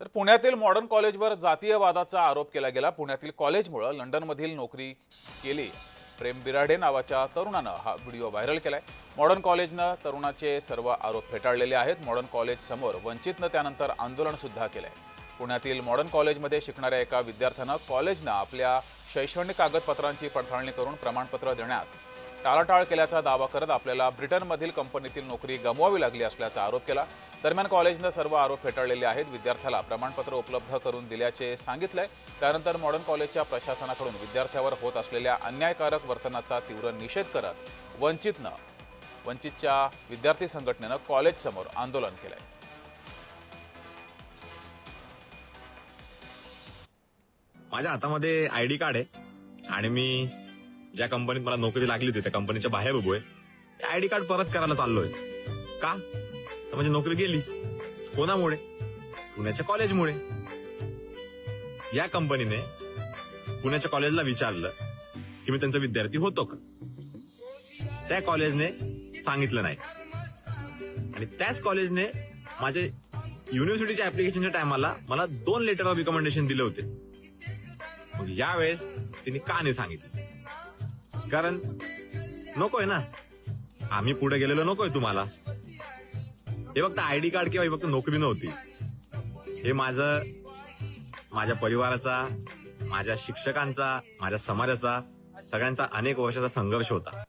तर पुण्यातील मॉडर्न कॉलेजवर जातीयवादाचा आरोप केला गेला. पुण्यातील कॉलेजमुळं लंडनमधील नोकरी केली. प्रेम बिराडे नावाच्या तरुणानं हा व्हिडिओ व्हायरल केलाय. मॉडर्न कॉलेजनं तरुणाचे सर्व आरोप फेटाळलेले आहेत. मॉडर्न कॉलेजसमोर वंचितनं त्यानंतर आंदोलनसुद्धा केलं आहे पुण्यातील मॉडर्न कॉलेजमध्ये शिकणाऱ्या एका विद्यार्थ्यानं कॉलेजनं आपल्या शैक्षणिक कागदपत्रांची पडताळणी करून प्रमाणपत्र देण्यास टाळाटाळ केल्याचा दावा करत आपल्याला ब्रिटनमधील कंपनीतील नोकरी गमवावी लागली असल्याचा आरोप केला. दरम्यान कॉलेजनं सर्व आरोप फेटाळलेले आहेत. विद्यार्थ्याला प्रमाणपत्र उपलब्ध करून दिल्याचे सांगितलंय. त्यानंतर मॉडर्न कॉलेजच्या प्रशासनाकडून विद्यार्थ्यावर होत असलेल्या अन्यायकारक वर्तनाचा तीव्र निषेध करत वंचितनं वंचितच्या विद्यार्थी संघटनेनं कॉलेजसमोर आंदोलन केलंय. माझ्या हातामध्ये आयडी कार्ड आहे आणि मी ज्या कंपनीत मला नोकरी लागली होती त्या कंपनीच्या बाहेर उभोय आहे. आयडी कार्ड परत करायला चाललोय. का? तर म्हणजे नोकरी गेली. कोणामुळे? पुण्याच्या कॉलेजमुळे. या कंपनीने पुण्याच्या कॉलेजला विचारलं की मी त्यांचा विद्यार्थी होतो का? त्या कॉलेजने सांगितलं नाही. आणि त्याच कॉलेजने माझे युनिव्हर्सिटीच्या ऍप्लिकेशनच्या टायमाला मला दोन लेटर ऑफ रिकमेंडेशन दिले होते. मग यावेळेस तिने का नाही सांगितलं? कारण नकोय ना. आम्ही पुढे गेलेलो नकोय तुम्हाला. हे फक्त आयडी कार्ड किंवा हे फक्त नोकरी नव्हती. हे माझं माझ्या परिवाराचा माझ्या शिक्षकांचा माझ्या समाजाचा सगळ्यांचा अनेक वर्षाचा संघर्ष होता.